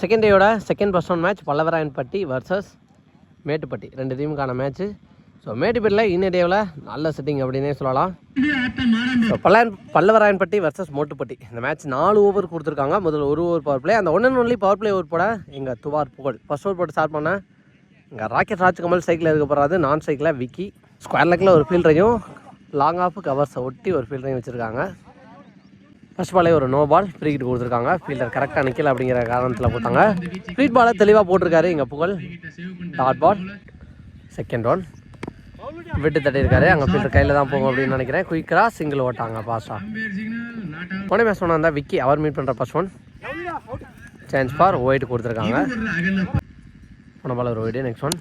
Second டேயோட second first one match Pallavarayanpatti versus Mettupatti. ரெண்டு டீமுக்கான match so மேட்டுப்பட்டியில் இன்ன டேவில் நல்ல செட்டிங் அப்படின்னே சொல்லலாம். So Pallayan Pallavarayanpatti versus Mottupatti. இந்த மேட்ச் நாலு ஓவர் கொடுத்துருக்காங்க. முதல்ல ஒரு ஓவர் பவர் பிளே அந்த one and only power play over போட எங்கள் துவார் புகழ். ஃபர்ஸ்ட் ஓவர் போட்டு ஸ்டார்ட் பண்ணேன் இங்கே ராக்கெட் ராஜ்கமல் சைக்கிளில் இருக்க போகிறாது நான் சைக்கிளில் விக்கி. ஸ்கொயர் லெக்கில் ஒரு ஃபீல்டரையும் லாங் ஆஃப் கவர்ஸை ஒட்டி ஒரு ஃபீல்டரையும் வச்சுருக்காங்க. ஃபர்ஸ்ட் பாலே ஒரு நோ பால் ஃப்ரீ கிட் கொடுத்துருக்காங்க. ஃபீல்டர் கரெக்டாக நிற்கல அப்படிங்கிற காரணத்தில் கொடுத்தாங்க ஃப்ரீட் பாலை தெளிவாக போட்டிருக்காரு இங்கே புகழ். டாட் பால் செகண்ட் ஒன் விட்டு தட்டியிருக்காரு. அங்கே ஃபீல்டர் கையில் தான் போகும் அப்படின்னு நினைக்கிறேன். குயிக்கராக சிங்கிள் ஓட்டாங்க பாஸா போன மேட்ச் ஒன்று வந்தால் விக்கி அவர் மீட் பண்ணுற first one change for wide கொடுத்துருக்காங்க. போன பால் ஒரு wide next one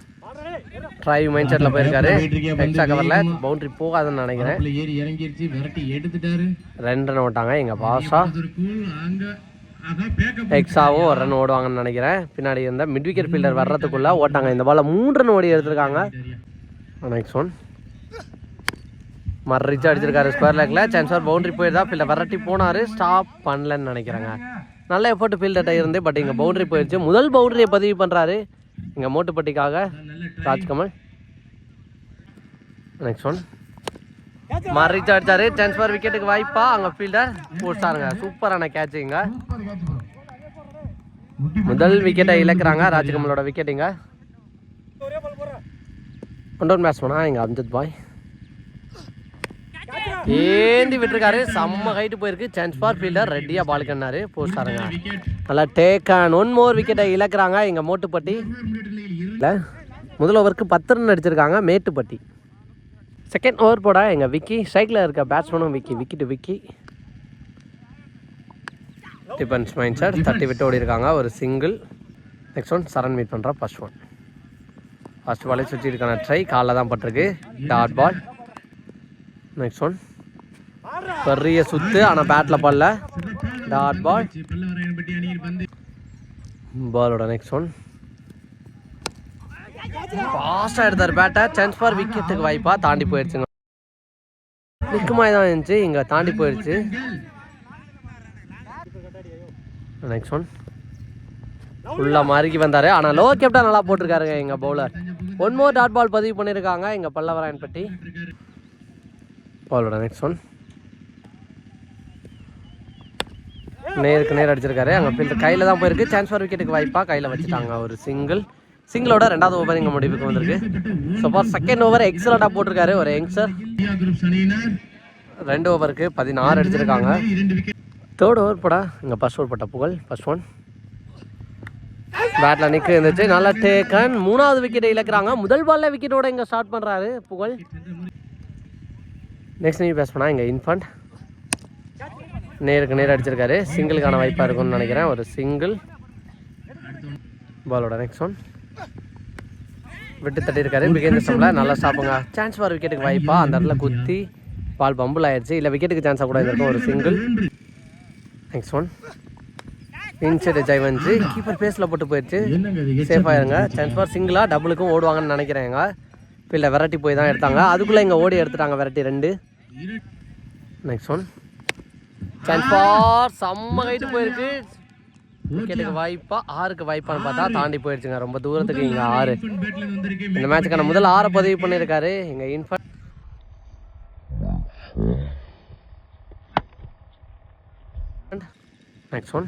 try mind settle போயிருக்காரு. எக்ஸ்ட்ரா கவரில் பவுண்டரி போகாதுன்னு நினைக்கிறேன். ஏறி இறங்கிருச்சு. விரட்டி எடுத்துட்டாரு. ரெண்டு ரன் ஓட்டாங்க எங்கள் ஆகா பேக்கப் எக்ஸாவும் ஒரு ரன் ஓடுவாங்கன்னு நினைக்கிறேன். பின்னாடி இருந்த மிட் விக்கெட் ஃபீல்டர் வர்றதுக்குள்ள ஓட்டாங்க. இந்த பால்ல மூணு ரன் ஓடி எடுத்திருக்காங்க. நெக்ஸ்ட் ஒன் மர்ரிச்சு அடிச்சிருக்காரு ஸ்கொயர் லேக்ல சான்சர் பவுண்டரி போயிருந்தா ஃபீல்டர் விரட்டி போனாரு. ஸ்டாப் பண்ணலன்னு நினைக்கிறேங்க. நல்ல எஃபர்ட் ஃபீல்டர்ட்ட இருந்து பட் இங்கே பவுண்டரி போயிடுச்சு முதல் பவுண்டரியை பதிவு பண்ணுறாரு இங்கே மோட்டுப்பட்டிக்காக ராஜ்கமல். நெக்ஸ்ட் ஒன் மர்ரிச்சு அடிச்சாரு. சான்ஸ் ஃபார் விக்கெட்டுக்கு வாய்ப்பா. அங்கே ஃபீல்டர் போட்டாருங்க சூப்பரான கேட்சுங்க முதல் விக்கெட்டை இழக்கிறாங்க ராஜ்கமலோட விக்கெட்டுங்க ஒன் டவுன் பேட்ஸ்மனா எங்கள் அம்ஜத் பாய். ஏந்தி விட்டுருக்காரு. செம்ம ஹைட்டு போயிருக்கு. சான்ஸ் ஃபார் ஃபீல்டர் ரெட்டியாக பால் கண்ணாரு போஸ்டாருங்க நல்லா டேக் ஆன் ஒன் மோர் விக்கெட்டை இழக்கிறாங்க. எங்கள் மோட்டுப்பட்டி. இல்லை முதல் ஓவருக்கு பத்து ரன் அடிச்சிருக்காங்க. மேட்டுப்பட்டி. செகண்ட் ஓவர் போட. எங்கள் விக்கி ஸ்ட்ரைக்கில் இருக்க பேட்ஸ்மேனும் Vicky Vicky to Vicky. Defence mind sir தட்டி விட்டு ஓடி இருக்காங்க ஒரு single next one Saran meet பண்ணுறா ஃபர்ஸ்ட் ஒன் ஃபர்ஸ்ட் பாலே சுற்றி இருக்கான ட்ரை காலில் தான் பட்டிருக்கு. டாட் பால் நெக்ஸ்ட் ஒன் பெரிய சுத்து ஆனால் பேட்டில் பல்ல. டாட் பால் பாலோட நெக்ஸ்ட் ஒன் ஃபாஸ்ட்டாக எடுத்தார் பேட்டை சான்ஸ் ஃபார் விக்கெட்டுக்கு வாய்ப்பா. தாண்டி போயிடுச்சுங்க. நிற்குமாய் தான் இருந்துச்சு. இங்கே தாண்டி போயிடுச்சு. நெக்ஸ்ட் ஒன் ஃபுல்லாக மாறிக்கி வந்தார். ஆனால் லோ கேப்டா நல்லா போட்டிருக்காருங்க எங்கள் bowler one more dot ball பதிவு பண்ணியிருக்காங்க எங்கள் பல்லவராயன்பட்டி. பாலோட நெக்ஸ்ட் ஒன் நேருக்கு நேர் அடிச்சிருக்காரு. அங்கே ஃபீல்டர் கையில் தான் போயிருக்கு. சான்ஸ் ஃபார் விக்கெட்டுக்கு வாய்ப்பாக கையில் வச்சுட்டாங்க ஒரு சிங்கிள் சிங்கிளோட ரெண்டாவது ஓவர் இங்கே முடிவுக்கு வந்திருக்கு. ஸோ ஃபார் செகண்ட் ஓவர் எக்ஸலண்ட்டாக போட்டிருக்காரு ஒரு யங்ஸ்டர் ரெண்டு ஓவருக்கு பதினாறு அடிச்சிருக்காங்க. தேர்ட் ஓவர் போடா. இங்கே ஃபர்ஸ்ட் ஓவர் போட்ட புகழ். ஃபர்ஸ்ட் ஒன் பேட்டில் நிற்க இருந்துச்சு. நல்லா டேக்கன் மூணாவது விக்கெட்டை இழக்கிறாங்க. முதல் பால்ல விக்கெட்டோட இங்கே ஸ்டார்ட் பண்ணுறாரு புகழ். நெக்ஸ்ட் நீ பேஸ் பண்ணா இங்கே இன்ஃபண்ட் நேருக்கு நேர் அடிச்சிருக்காரு. சிங்கிளுக்கான வாய்ப்பாக இருக்கும்னு நினைக்கிறேன். ஒரு சிங்கிள். பாலோட நெக்ஸ்ட் ஒன் விட்டு தட்டியிருக்காரு. மிகேந்திர ஸ்டம்பில் நல்லா ஸ்டாப்புங்க சான்ஸ் ஃபார் விக்கெட்டுக்கு வாய்ப்பா. அந்த இடத்துல குத்தி பால் பம்புல் ஆயிடுச்சு இல்லை விக்கெட்டுக்கு சான்ஸாக கூட இருக்கும். ஒரு சிங்கிள். நெக்ஸ்ட் ஒன் இன்சைடு ஜெய்வன்ஜி கீப்பர் பேஸில் போட்டு போயிடுச்சு சேஃபாக இருங்க. சான்ஸ் ஃபார் சிங்கிளாக டபுளுக்கும் ஓடுவாங்கன்னு நினைக்கிறேங்க இல்லை வெரைட்டி போய் தான் எடுத்தாங்க. அதுக்குள்ளே இங்கே ஓடி எடுத்துட்டாங்க வெரைட்டி ரெண்டு. நெக்ஸ்ட் ஒன் சான்ஸ் ஃபார் செம்ம ஹைட்டு போயிருக்கு. விக்கெட்டுக்கு வாய்ப்பா ஆறுக்கு வாய்ப்பான்னு பார்த்தா தாண்டி போயிடுச்சுங்க. ரொம்ப தூரத்துக்கு இங்கே ஆறு. இந்த மேட்சுக்கான முதல் ஆறை பதிவு பண்ணியிருக்காரு. இங்கே இன்ஃபன் நெக்ஸ்ட் ஒன்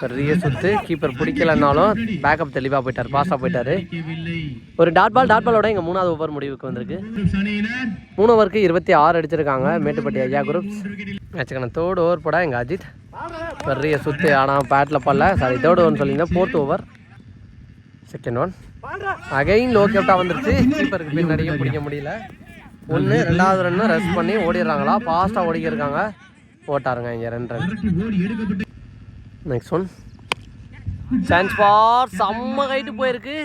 பெரிய சுத்து. கீப்பர் பிடிக்கலனாலும் பேக்கப் தெளிவாக போயிட்டார். பாஸாக போயிட்டாரு. ஒரு டாட் பால் டாட் பாலோட இங்கே மூணாவது ஓவர் முடிவுக்கு வந்திருக்கு. மூணு ஓவருக்கு இருபத்தி ஆறு அடிச்சிருக்காங்க. மேட்டுப்பட்டி ஐயா குரூப் வச்சுக்கணும் தேர்ட் ஓவர் போட எங்கள் அஜித். பெரிய சுத்து ஆனால் பேட்டில் பல்ல சாரி தேர்ட் ஓவர்னு சொல்லியிருந்தேன் fourth over second one again low கேப்டா வந்துருச்சு. கீப்பருக்கு பின்னாடியே பிடிக்க முடியல. ஒன்று ரெண்டாவது ரன்னு ரெஸ்ட் பண்ணி ஓடிடுறாங்களா? ஃபாஸ்ட்டாக ஓடிக்கிருக்காங்க ஓட்டாருங்க இங்கே ரெண்டு run next one chance for செம்ம ஹைட்டு போயிருக்கு.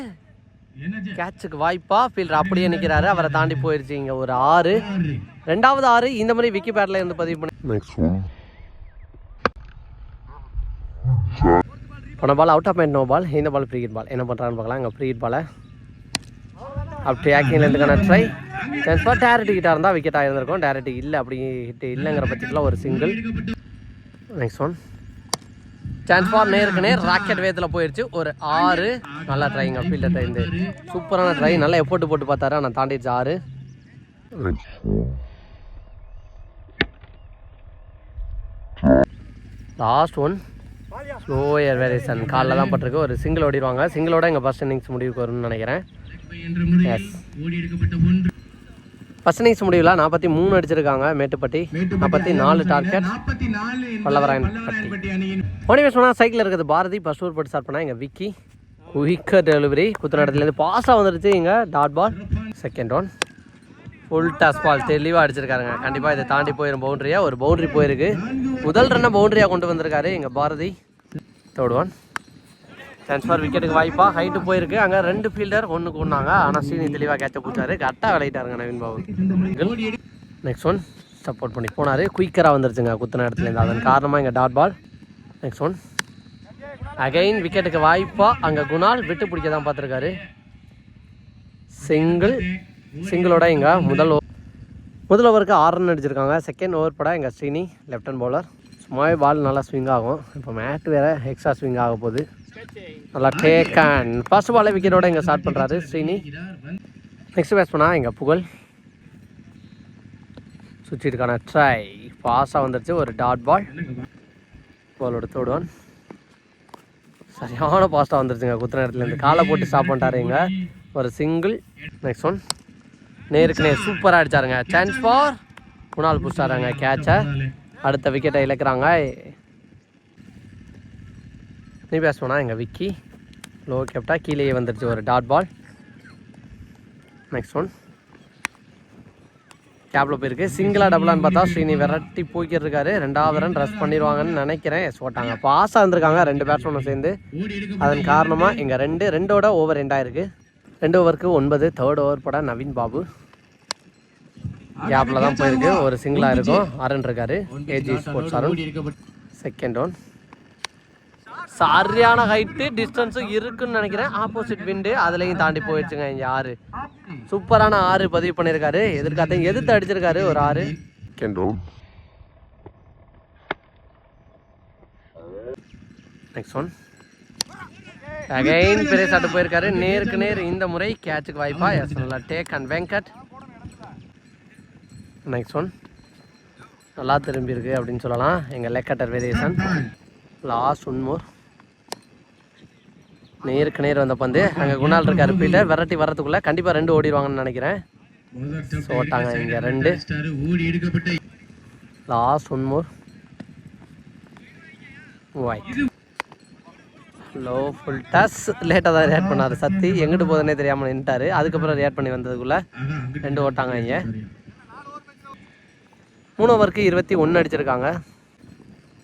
கேட்சுக்கு வாய்ப்பா. ஃபீல்டர் அப்படியே நிற்கிறாரு அவரை தாண்டி போயிருச்சு இங்கே ஒரு ஆறு. ரெண்டாவது ஆறு இந்த மாதிரி விக்கி பேட்டில் இருந்து பதிவு பண்ணி போன ball out off no ball இந்த பால் ஃப்ரீ பால் என்ன பண்ணுறான்னு பார்க்கலாம். இங்கே ஃப்ரீ பாலை அப்படி ஆக்கிங்லேருந்துக்கான ட்ரை சான்ஸ் ஃபார் டேரட்டி கிட்ட இருந்தால் விக்கெட் ஆகிருந்திருக்கும் டேரட்டி இல்லை. அப்படி ஹிட் இல்லைங்கிற பட்சத்தில் ஒரு single next one chance for நேருக்கு நேர் ராக்கெட் வேகத்தில் போயிடுச்சு ஒரு ஆறு. நல்லா ட்ரைங்க ஃபீல்டர் ட்ரைந்து சூப்பரான ட்ரை நல்லா எஃபோர்ட் போட்டு பார்த்தாரு. ஆனால் தாண்டிடுச்சு ஆறு. லாஸ்ட் ஒன் ஸ்லோயர் வேரியேஷன் காலில் தான் பட்டிருக்கு. ஒரு சிங்கிள் ஓடிடுவாங்க சிங்கிளோட எங்கள் ஃபர்ஸ்ட் இன்னிங்ஸ் முடிவுக்கு வரும்னு நினைக்கிறேன். என்ற முறையில் ஓடி எடுக்கப்பட்ட ஒன்று ஃபர்ஸ்ட் இன்னிங்ஸ் முடிவில் நாற்பத்தி மூணு அடிச்சிருக்காங்க மேட்டுப்பட்டி. நாற்பத்தி நாலு டார்கெட் பல்லவராயன் அணியின் மோனிவேஷ் பண்ணால் சைக்கிள் இருக்குது பாரதி ஃபர்ஸ்ட் ஓவர் போட்டு ஸ்டார்ட் பண்ணால் எங்கள் விக்கி. குயிக்கர் டெலிவரி குத்துநடத்துலேருந்து பாஸாக வந்துருச்சு இங்கே dot ball second one full toss ball தெளிவாக அடிச்சிருக்காருங்க. கண்டிப்பாக இதை தாண்டி போயிடும் பவுண்டரியாக ஒரு பவுண்டரி போயிருக்கு. முதல் ரன்னை பவுண்டரியாக கொண்டு வந்திருக்காரு எங்கள் Bharathi. Third one chance for விக்கெட்டுக்கு வாய்ப்பா. ஹைட்டு போயிருக்கு. அங்கே ரெண்டு ஃபீல்டர் ஒன்றுக்கு ஒன்றாங்க ஆனால் சீனி தெளிவாக கேட்ச பிடிச்சாரு கரெக்டாக விளையிட்டாருங்க Naveen Babu. Next one support பண்ணி போனார். குயிக்கராக வந்துருச்சுங்க குத்தின இடத்துலேருந்து அதன் காரணமாக இங்கே dot ball next one again விக்கெட்டுக்கு வாய்ப்பா. அங்கே குணால் விட்டு பிடிக்க தான் பார்த்துருக்காரு சிங்கிள் சிங்கிளோட இங்கே முதல் முதல் ஓவருக்கு ஆறு ரன் அடிச்சிருக்காங்க. செகண்ட் ஓவர் பட எங்கள் ஸ்ரீனி லெஃப்ட் ஹேண்ட் பவுலர் மொய் பால் நல்லா ஸ்விங் ஆகும். இப்போ மேட் வேறு எக்ஸ்ட்ரா ஸ்விங் ஆக போகுது. நல்லா டேக் அண்ட் ஃபர்ஸ்ட் பாலே விக்கெட்டோட இங்கே ஸ்டார்ட் பண்ணுறாரு ஸ்ரீனி. நெக்ஸ்ட் பேஸ் பண்ணால் எங்கள் புகழ் சுவிட்சுக்கான ட்ரை பாஸாக வந்துருச்சு ஒரு டாட் பால் பாலோட தேர்ட் ஒன் சரியான பாஸ்ட்டாக வந்துருச்சுங்க குத்துன இடத்துலேருந்து காலை போட்டு ஸ்டாப் பண்ணிட்டாருங்க ஒரு சிங்கிள் நெக்ஸ்ட் ஒன் நேருக்கு நேர் சூப்பராக அடிச்சாருங்க. சான்ஸ் ஃபார் குணால் புடிச்சாருங்க கேட்சை அடுத்த விக்கெட்டை இழக்கிறாங்க. நீ பேசுவோனா எங்கள் விக்கி? லோ கேப்டா கீழே வந்துருச்சு ஒரு டாட் பால் நெக்ஸ்ட் ஒன் கேப்பில் போயிருக்கு. சிங்கிளா டபுளான்னு பார்த்தா ஸ்ரீனி விரட்டி போய்க்கிட்டு இருக்காரு ரெண்டாவது ரன் ரஸ் பண்ணிடுவாங்கன்னு நினைக்கிறேன். சோட்டாங்க பாஸாக இருந்திருக்காங்க. ரெண்டு பேட்ஸ்மேனும் சேர்ந்து. அதன் காரணமாக இங்கே ரெண்டு ரெண்டோட ஓவர் ரெண்டாயிருக்கு ரெண்டு ஓவருக்கு ஒன்பது தேர்ட் ஓவர் பட நவீன் பாபு. கேப்பில் தான் போயிருக்கு. ஒரு சிங்கிளாக இருக்கும். அருண் இருக்காரு. AG sports Arun second one சரியான ஹைட்டு டிஸ்டன்ஸும் இருக்குன்னு நினைக்கிறேன். ஆப்போசிட் விண்டு அதுலேயும் தாண்டி போயிடுச்சுங்க இங்கே ஆறு. சூப்பரான ஆறு பதிவு பண்ணியிருக்காரு எதிர்காத்தையும் எதிர்த்து அடிச்சிருக்காரு. ஒரு ஆறு. நெக்ஸ்ட் ஒன் அகைன் பெரிய சாட்டு போயிருக்காரு. நேருக்கு நேர் இந்த முறை கேட்சுக்கு வாய்ப்பா. எஸ் நல்லா take and Venkat next one நல்லா திரும்பி இருக்கு அப்படின்னு சொல்லலாம். எங்கள் leg cutter variation last one more நேருக்கு நேர் வந்த பந்து. அங்கே குணால் இருக்கார் பீட்டர் விரட்டி வரத்துக்குள்ளே கண்டிப்பாக ரெண்டு ஓடிடுவாங்கன்னு நினைக்கிறேன். ஓட்டாங்க இங்கே ரெண்டு. Last one more low full toss லேட்டாக தான் ரியாக்ட் பண்ணார் சத்தி. எங்கிட்டு போதுன்னே தெரியாமல் நின்ட்டார் அதுக்கப்புறம் ரியாக்ட் பண்ணி வந்ததுக்குள்ளே ரெண்டு ஓட்டாங்க இங்கே. மூணு ஓவருக்கு இருபத்தி ஒன்று அடிச்சிருக்காங்க.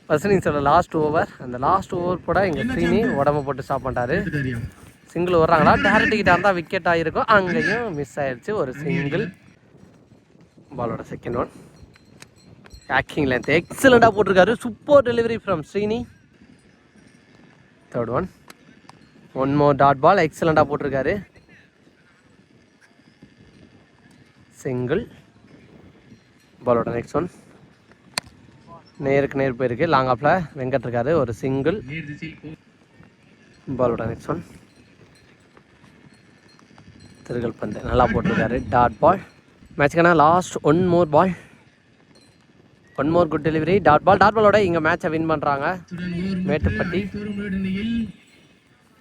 ஃபர்ஸ்ட் இன்னிங்ஸோட லாஸ்ட் ஓவர் அந்த லாஸ்ட் ஓவர் கூட இங்கே ஸ்ரீனி உடம்ப போட்டு ஸ்டாப் பண்ணிட்டாரு. சிங்கிள் வர்றாங்களா டேரக்ட் கிட்ட இருந்தால் விக்கெட் ஆகிருக்கும் அங்கேயும் மிஸ் ஆயிடுச்சு ஒரு சிங்கிள் பாலோட செகண்ட் ஒன் பேக்கிங் லென்த் எக்ஸலண்ட்டாக போட்டிருக்காரு. Super delivery from Srini third one one more dot ball எக்ஸலண்ட்டாக போட்டிருக்காரு. சிங்கிள் பாலோட நெக்ஸ்ட் ஒன் நேருக்கு நேர் போயிருக்கு. லாங் ஆஃபில் வெங்கட் இருக்காரு. ஒரு சிங்கிள் பாலோட நெக்ஸ்ட் ஒன் திருகல் பந்து. நல்லா போட்டிருக்காரு. Dot ball மேட்ச்க்கான last one more ball one more good delivery dot ball dot பாலோட இங்கே மேட்சை வின் பண்ணுறாங்க மேட்டுப்பட்டி.